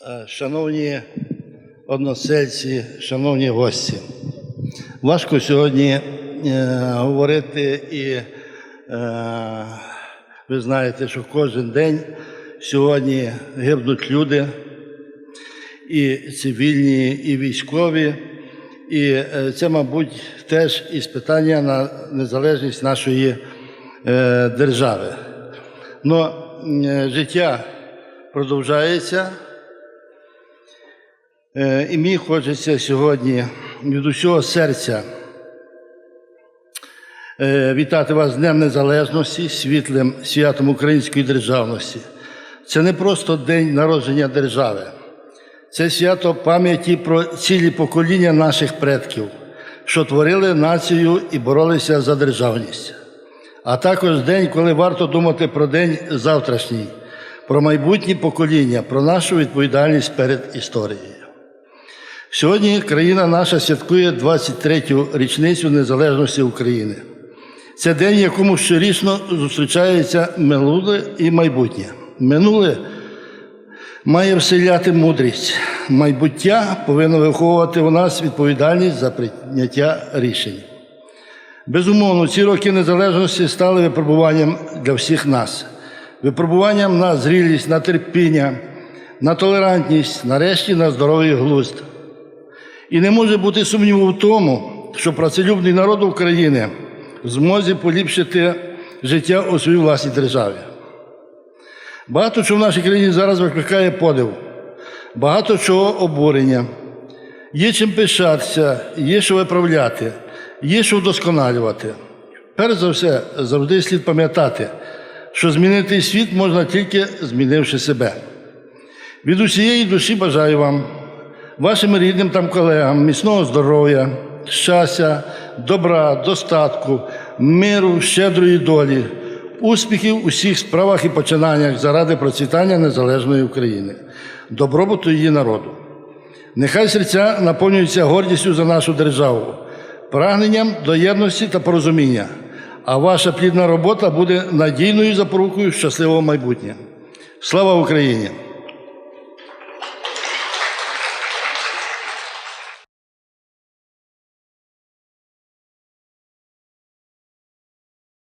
Е, Шановні односельці, шановні гості, важко сьогодні е, говорити, і е, ви знаєте, що кожен день сьогодні гибнуть люди, і цивільні, і військові. І е, це, мабуть, теж із питання на незалежність нашої е, держави. Но е, життя продовжується. Е, І мені хочеться сьогодні від усього серця е, вітати вас з Днем Незалежності, світлим святом української державності. Це не просто день народження держави, це свято пам'яті про цілі покоління наших предків, що творили націю і боролися за державність. А також день, коли варто думати про день завтрашній, про майбутні покоління, про нашу відповідальність перед історією. Сьогодні країна наша святкує 23-ю річницю незалежності України. Це день, в якому щорічно зустрічається минуле і майбутнє. Минуле має вселяти мудрість. Майбуття повинно виховувати у нас відповідальність за прийняття рішень. Безумовно, ці роки незалежності стали випробуванням для всіх нас, випробуванням на зрілість, на терпіння, на толерантність, нарешті на здоровий глузд. І не може бути сумніву в тому, що працелюбний народ України в змозі поліпшити життя у своїй власній державі. Багато чого в нашій країні зараз викликає подив, багато чого обурення. Є чим пишатися, є що виправляти, є що вдосконалювати. Перш за все, завжди слід пам'ятати, що змінити світ можна тільки змінивши себе. Від усієї душі бажаю вам, вашим рідним та колегам, міцного здоров'я, щастя, добра, достатку, миру, щедрої долі, успіхів у всіх справах і починаннях заради процвітання незалежної України, добробуту її народу. Нехай серця наповнюються гордістю за нашу державу, прагненням до єдності та порозуміння, а ваша плідна робота буде надійною запорукою щасливого майбутнього. Слава Україні!